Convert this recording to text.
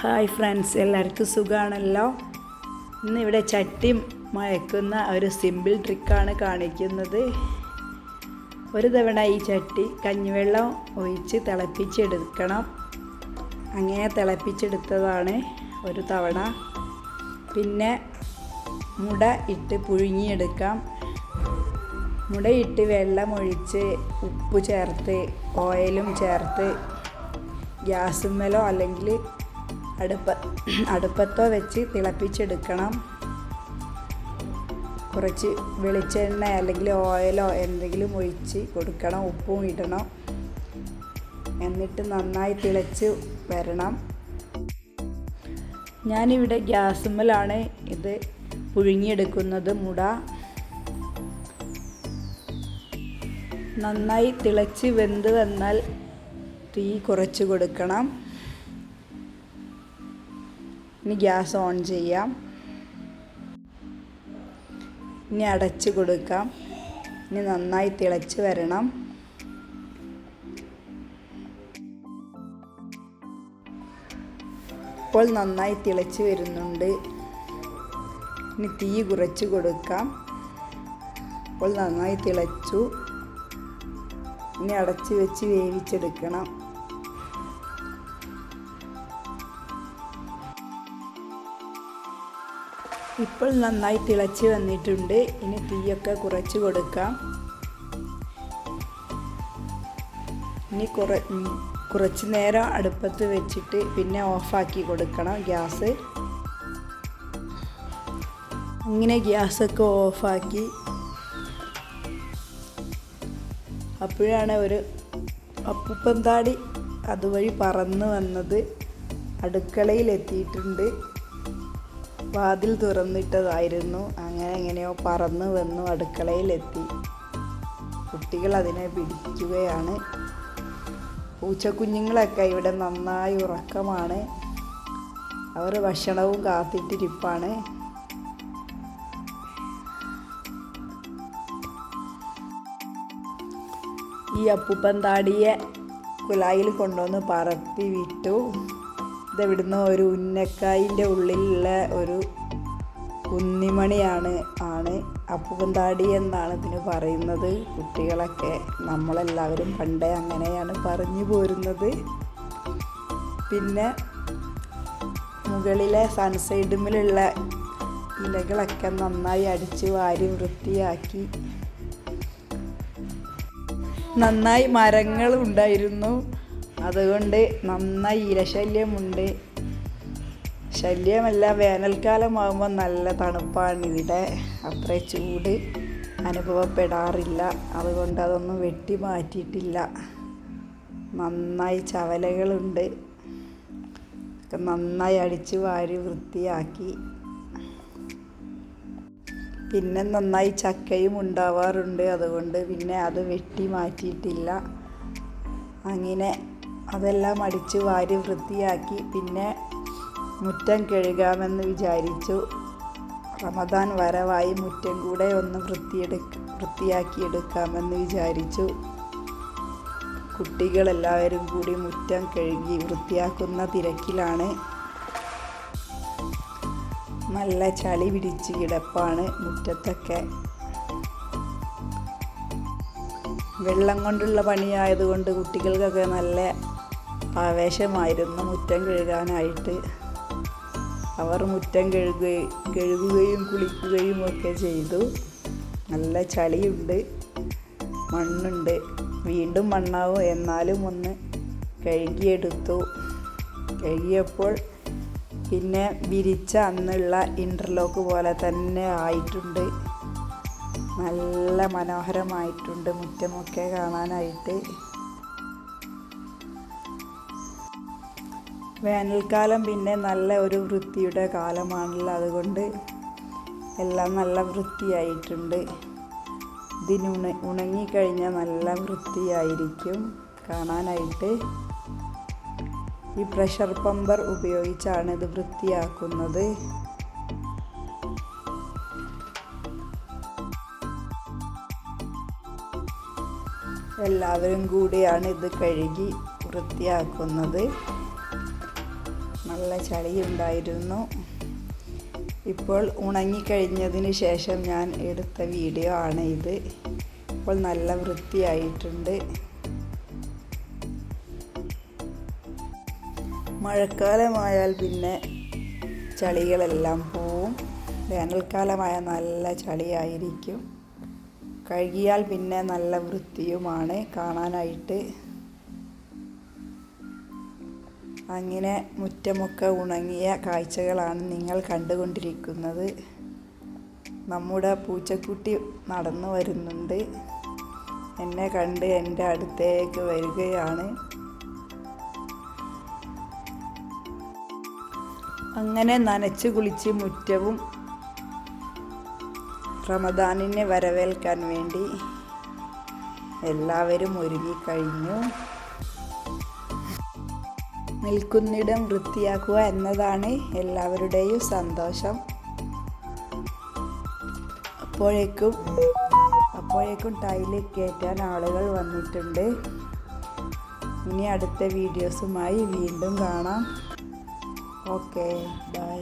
Hi friends എല്ലാവർക്കും സുഖമാണല്ലോ ഇന്ന് ഇവിടെ ചട്ടി മയക്കുന്ന ഒരു സിമ്പിൾ ട്രിക്കാണ് കാണിക്കുന്നത്. ഒരു തവണ ഈ ചട്ടി കഞ്ഞിവെള്ളം ഒഴിച്ച് തിളപ്പിച്ചെടുക്കണം. അങ്ങനെ തിളപ്പിച്ചെടുത്തതാണ് ഒരു തവണ. പിന്നെ മുട ഇട്ട് പുഴുങ്ങിയെടുക്കാം. മുടയിട്ട് വെള്ളം ഒഴിച്ച് ഉപ്പ് ചേർത്ത് ഓയിലും ചേർത്ത് ഗ്യാസുമ്മലോ അല്ലെങ്കിൽ അടുപ്പ അടുപ്പത്തോ വെച്ച് തിളപ്പിച്ചെടുക്കണം. കുറച്ച് വെളിച്ചെണ്ണ അല്ലെങ്കിൽ ഓയിലോ എന്തെങ്കിലും ഒഴിച്ച് കൊടുക്കണം. ഉപ്പും ഇടണം. എന്നിട്ട് നന്നായി തിളച്ച് വരണം. ഞാനിവിടെ ഗ്യാസുമ്മലാണ് ഇത് പുഴുങ്ങിയെടുക്കുന്നത് മുട. നന്നായി തിളച്ച് വെന്ത് വന്നാൽ തീ കുറച്ച് കൊടുക്കണം. ഇനി ഗ്യാസ് ഓൺ ചെയ്യാം. ഇനി അടച്ച് കൊടുക്കാം. ഇനി നന്നായി തിളച്ച് വരണം. ഇപ്പോൾ നന്നായി തിളച്ച് വരുന്നുണ്ട്. ഇനി തീ കുറച്ച് കൊടുക്കാം. ഇപ്പോൾ നന്നായി തിളച്ചു. ഇനി അടച്ച് വെച്ച് വേവിച്ചെടുക്കണം. ഇപ്പോൾ നന്നായി തിളച്ച് വന്നിട്ടുണ്ട്. ഇനി തീയൊക്കെ കുറച്ച് കൊടുക്കാം. ഇനി കുറ കുറച്ച് നേരം അടുപ്പത്ത് വെച്ചിട്ട് പിന്നെ ഓഫാക്കി കൊടുക്കണം ഗ്യാസ്. അങ്ങനെ ഗ്യാസൊക്കെ ഓഫാക്കി. അപ്പോഴാണ് ഒരു അപ്പുപ്പന്താടി അതുവഴി പറന്ന് വന്നത്. അടുക്കളയിൽ എത്തിയിട്ടുണ്ട് വാതിൽ തുറന്നിട്ടതായിരുന്നു. അങ്ങനെ എങ്ങനെയോ പറന്ന് വന്നു അടുക്കളയിലെത്തി. കുട്ടികൾ അതിനെ പിടിക്കുകയാണ്. പൂച്ചക്കുഞ്ഞുങ്ങളൊക്കെ ഇവിടെ നന്നായി ഉറക്കമാണ്. അവർ ഭക്ഷണവും കാത്തിട്ടിരിപ്പാണ്. ഈ അപ്പൂപ്പൻ താടിയെ കുലായിൽ കൊണ്ടുവന്ന് പറത്തി വിട്ടു. ഇതെവിടുന്ന് ഒരു ഉന്നക്കായിന്റെ ഉള്ളിലുള്ള ഒരു കുന്നിമണിയാണ് ആണ് അപ്പൂപ്പൻ എന്നാണ് ഇതിന് പറയുന്നത്. കുട്ടികളൊക്കെ നമ്മളെല്ലാവരും പണ്ടേ അങ്ങനെയാണ് പറഞ്ഞു പോരുന്നത്. പിന്നെ മുകളിലെ സൺസൈഡുമിലുള്ള ഇലകളൊക്കെ നന്നായി അടിച്ച് വാരി വൃത്തിയാക്കി. നന്നായി മരങ്ങൾ ഉണ്ടായിരുന്നു അതുകൊണ്ട് നന്നായി ഇലശല്യമുണ്ട് ശല്യമല്ല വേനൽക്കാലമാകുമ്പോൾ നല്ല തണുപ്പാണ് ഇവിടെ. അത്ര ചൂട് അനുഭവപ്പെടാറില്ല. അതുകൊണ്ട് അതൊന്നും വെട്ടി മാറ്റിയിട്ടില്ല. നന്നായി ചവലകളുണ്ട്. നന്നായി അടിച്ച് വാരി വൃത്തിയാക്കി. പിന്നെ നന്നായി ചക്കയും ഉണ്ടാവാറുണ്ട്. അതുകൊണ്ട് പിന്നെ അത് വെട്ടി മാറ്റിയിട്ടില്ല. അങ്ങനെ അതെല്ലാം അടിച്ച് വാരി വൃത്തിയാക്കി പിന്നെ മുറ്റം കഴുകാമെന്ന് വിചാരിച്ചു. റമദാൻ വരവായി മുറ്റം കൂടെ ഒന്ന് വൃത്തിയെടുക്ക വൃത്തിയാക്കി എടുക്കാമെന്ന് വിചാരിച്ചു. കുട്ടികളെല്ലാവരും കൂടി മുറ്റം കഴുകി വൃത്തിയാക്കുന്ന തിരക്കിലാണ്. നല്ല ചളി പിടിച്ച് കിടപ്പാണ് മുറ്റത്തൊക്കെ. വെള്ളം കൊണ്ടുള്ള പണിയായതുകൊണ്ട് കുട്ടികൾക്കൊക്കെ നല്ല ആവേശമായിരുന്നു മുറ്റം കഴുകാനായിട്ട്. അവർ മുറ്റം കഴുകുകയും കഴുകുകയും കുളിക്കുകയും ഒക്കെ ചെയ്തു. നല്ല ചളിയുണ്ട് മണ്ണുണ്ട്. വീണ്ടും മണ്ണാവും. എന്നാലും ഒന്ന് കഴുകിയെടുത്തു. കഴുകിയപ്പോൾ പിന്നെ വിരിച്ച അന്നുള്ള ഇന്റർലോക്ക് പോലെ തന്നെ ആയിട്ടുണ്ട്. നല്ല മനോഹരമായിട്ടുണ്ട് മുറ്റമൊക്കെ കാണാനായിട്ട്. വേനൽക്കാലം പിന്നെ നല്ല ഒരു വൃത്തിയുടെ കാലമാണല്ലോ. അതുകൊണ്ട് എല്ലാം നല്ല വൃത്തിയായിട്ടുണ്ട്. ഇതിന് ഉണ ഉണങ്ങിക്കഴിഞ്ഞാൽ നല്ല വൃത്തിയായിരിക്കും കാണാനായിട്ട്. ഈ പ്രഷർ പമ്പർ ഉപയോഗിച്ചാണ് ഇത് വൃത്തിയാക്കുന്നത്. എല്ലാവരും കൂടിയാണ് ഇത് കഴുകി വൃത്തിയാക്കുന്നത്. നല്ല ചളിയുണ്ടായിരുന്നു. ഇപ്പോൾ ഉണങ്ങിക്കഴിഞ്ഞതിന് ശേഷം ഞാൻ എടുത്ത വീഡിയോ ആണ് ഇത്. ഇപ്പോൾ നല്ല വൃത്തിയായിട്ടുണ്ട്. മഴക്കാലമായാൽ പിന്നെ ചളികളെല്ലാം പോവും. വേനൽക്കാലമായ നല്ല ചളിയായിരിക്കും. കഴുകിയാൽ പിന്നെ നല്ല വൃത്തിയുമാണ്. കാണാനായിട്ട് അങ്ങനെ മുറ്റമൊക്കെ ഉണങ്ങിയ കാഴ്ചകളാണ് നിങ്ങൾ കണ്ടുകൊണ്ടിരിക്കുന്നത്. നമ്മുടെ പൂച്ചക്കുട്ടി നടന്നു വരുന്നുണ്ട്. എന്നെ കണ്ട് എന്റെ അടുത്തേക്ക് വരികയാണ്. അങ്ങനെ നനച്ച് കുളിച്ച് മുറ്റവും റമദാനിനെ വരവേൽക്കാൻ വേണ്ടി എല്ലാവരും ഒരുങ്ങിക്കഴിഞ്ഞു. നിൽക്കുന്നിടം വൃത്തിയാക്കുക എന്നതാണ് എല്ലാവരുടെയും സന്തോഷം. അപ്പോഴേക്കും അപ്പോഴേക്കും ടൈൽ കയറ്റാൻ ആളുകൾ വന്നിട്ടുണ്ട്. ഇനി അടുത്ത വീഡിയോസുമായി വീണ്ടും കാണാം. Okay bye.